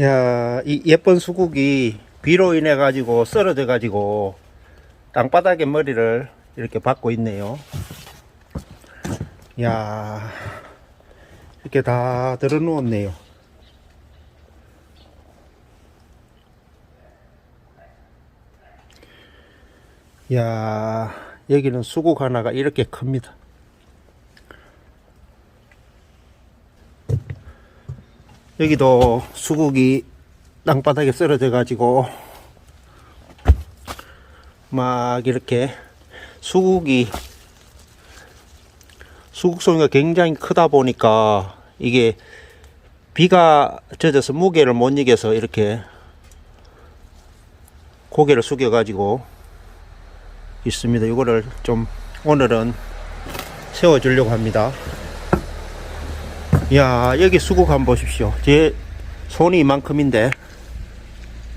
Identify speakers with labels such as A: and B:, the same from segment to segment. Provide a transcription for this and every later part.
A: 야, 이 예쁜 수국이 비로 인해 가지고 쓰러져 가지고 땅바닥에 머리를 이렇게 박고 있네요. 야, 이렇게 다 들어 누웠네요. 야, 여기는 수국 하나가 이렇게 큽니다. 여기도 수국이 땅바닥에 쓰러져 가지고 막 이렇게 수국이 수국송이가 굉장히 크다 보니까 이게 비가 젖어서 무게를 못 이겨서 이렇게 고개를 숙여 가지고 있습니다. 이거를 좀 오늘은 세워 주려고 합니다. 야 여기 수국 한번 보십시오. 제 손이 이만큼인데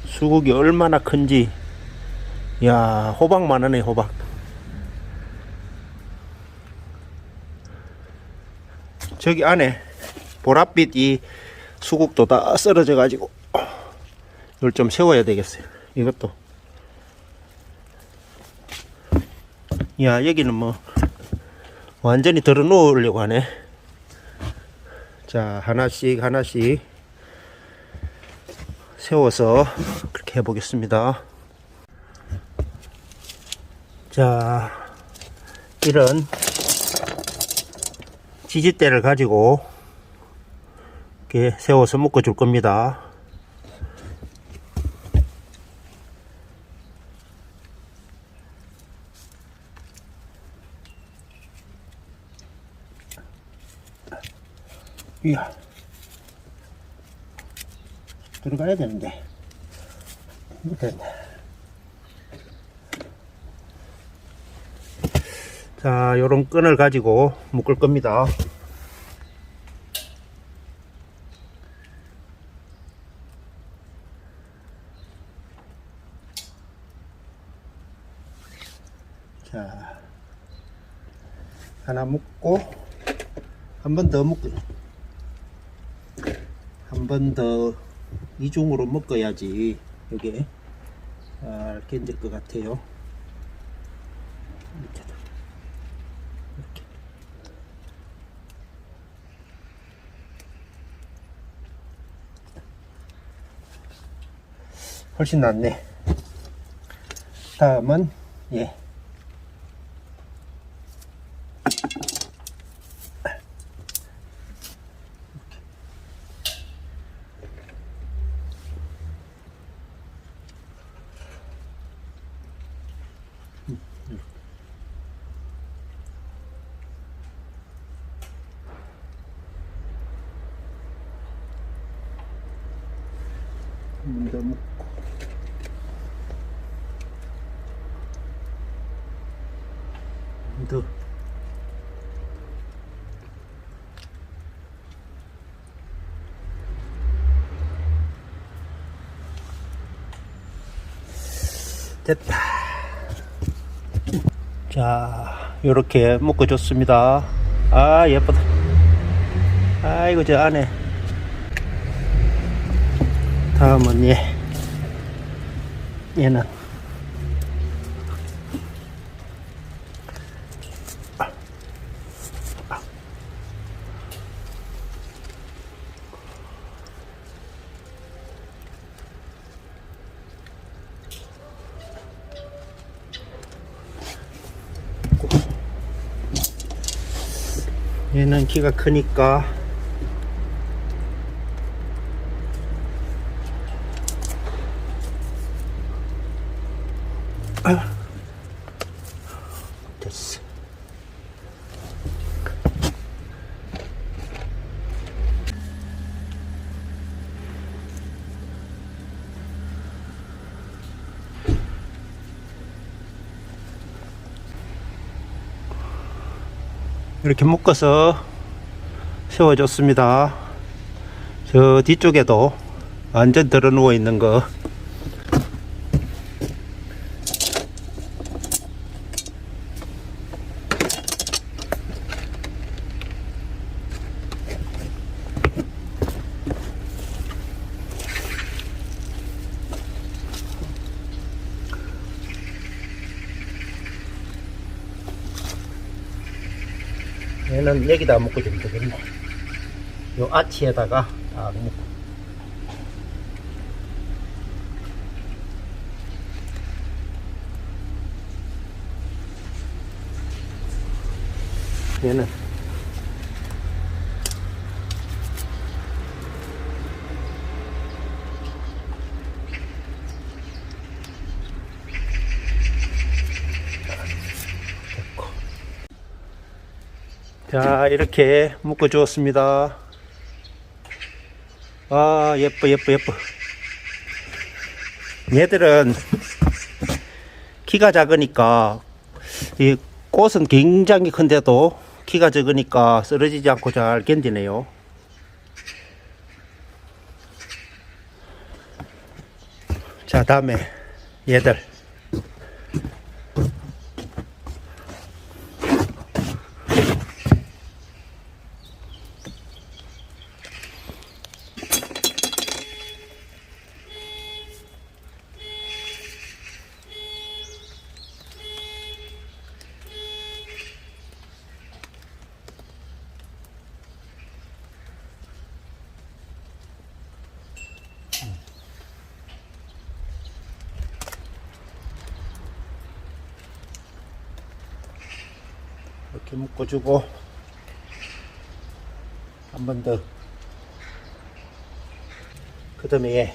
A: 수국이 얼마나 큰지. 야 호박만 하네 호박. 저기 안에 보랏빛 이 수국도 다 썰어져 가지고 이걸 좀 세워야 되겠어요. 이것도. 야 여기는 뭐 완전히 들어 놓으려고 하네 자, 하나씩 하나씩 세워서 그렇게 해 보겠습니다. 자, 이런 지지대를 가지고 이렇게 세워서 묶어 줄 겁니다. 이야. 들어가야 되는데. 자, 요런 끈을 가지고 묶을 겁니다. 자, 하나 묶고, 한 번 더 묶고, 한 번 더 이중으로 묶어야지 이게 잘 견딜 것 같아요. 이렇게 이렇게. 훨씬 낫네. 다음은 예. 더 됐다. 자 요렇게 묶어줬습니다. 아 예쁘다. 아이고 저 안에. 다음은 얘. 얘는 얘는 키가 크니까 이렇게 묶어서 세워줬습니다. 저 뒤쪽에도 완전 들어 누워 있는 거 얘는 여기다 묶어 주면 되겠네. 요 아치에다가 딱 묶고. 얘는 자 이렇게 묶어 주었습니다. 아 예뻐 예뻐 예뻐. 얘들은 키가 작으니까 이 꽃은 굉장히 큰데도 키가 적으니까 쓰러지지 않고 잘 견디네요. 자 다음에 얘들 이렇게 묶어주고 한 번 더. 그 다음에 얘.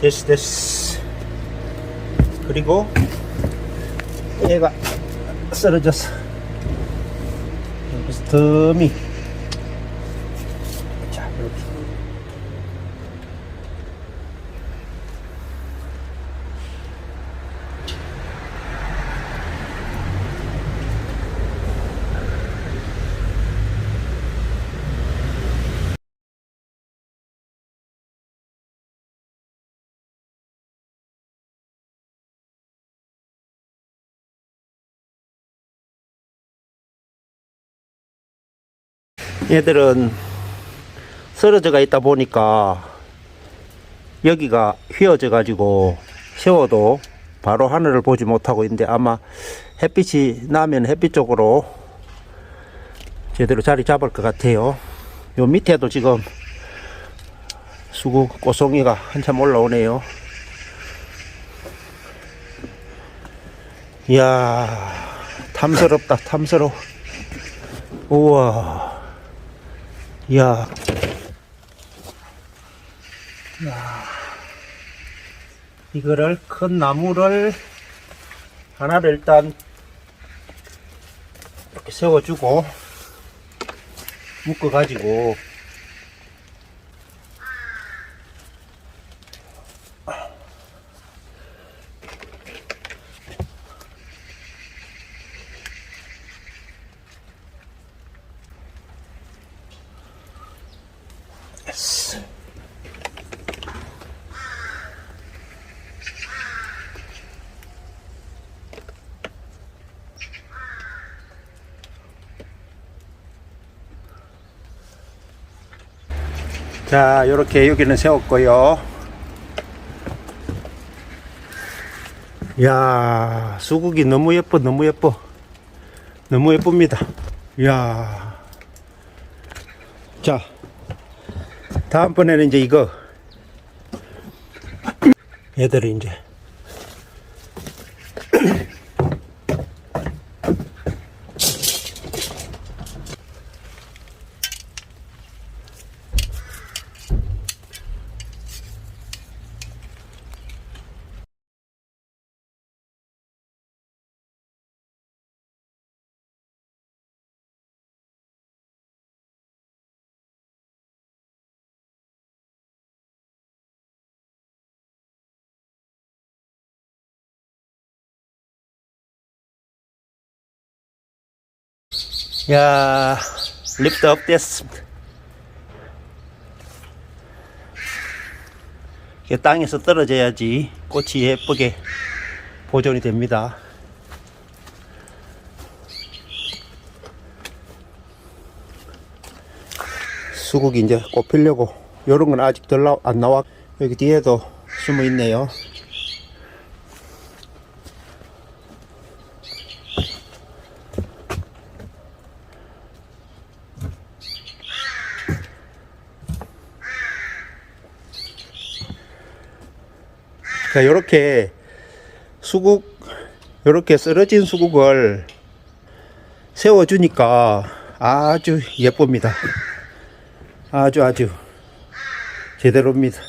A: 됐어 됐어 그리고 얘가 쓰러졌어. 여기서 덤이 자 이렇게 얘들은 쓰러져가 있다 보니까 여기가 휘어져 가지고 세워도 바로 하늘을 보지 못하고 있는데 아마 햇빛이 나면 햇빛 쪽으로 제대로 자리 잡을 것 같아요. 요 밑에도 지금 수국 꽃송이가 한참 올라오네요. 이야, 탐스럽다, 탐스러워. 우와. 이야. 이야. 이거를 큰 나무를 하나를 일단 이렇게 세워주고 묶어 가지고 자, 요렇게 여기는 세웠고요. 야, 수국이 너무 예뻐, 너무 예뻐. 너무 예쁩니다. 야. 자, 다음번에는 이제 이거. 얘들이 이제 야 립도 업됐습니다. 이게 땅에서 떨어져야지 꽃이 예쁘게 보존이 됩니다. 수국이 이제 꽃 피려고 요런 건 아직 덜 안 나와 여기 뒤에도 숨어 있네요. 자 요렇게 수국 요렇게 쓰러진 수국을 세워주니까 아주 예쁩니다. 아주 아주 제대로입니다.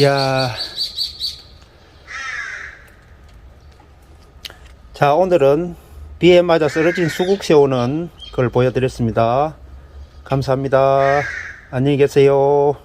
A: 야. 자, 오늘은 비에 맞아 쓰러진 수국 세우는 걸 보여드렸습니다. 감사합니다. 안녕히 계세요.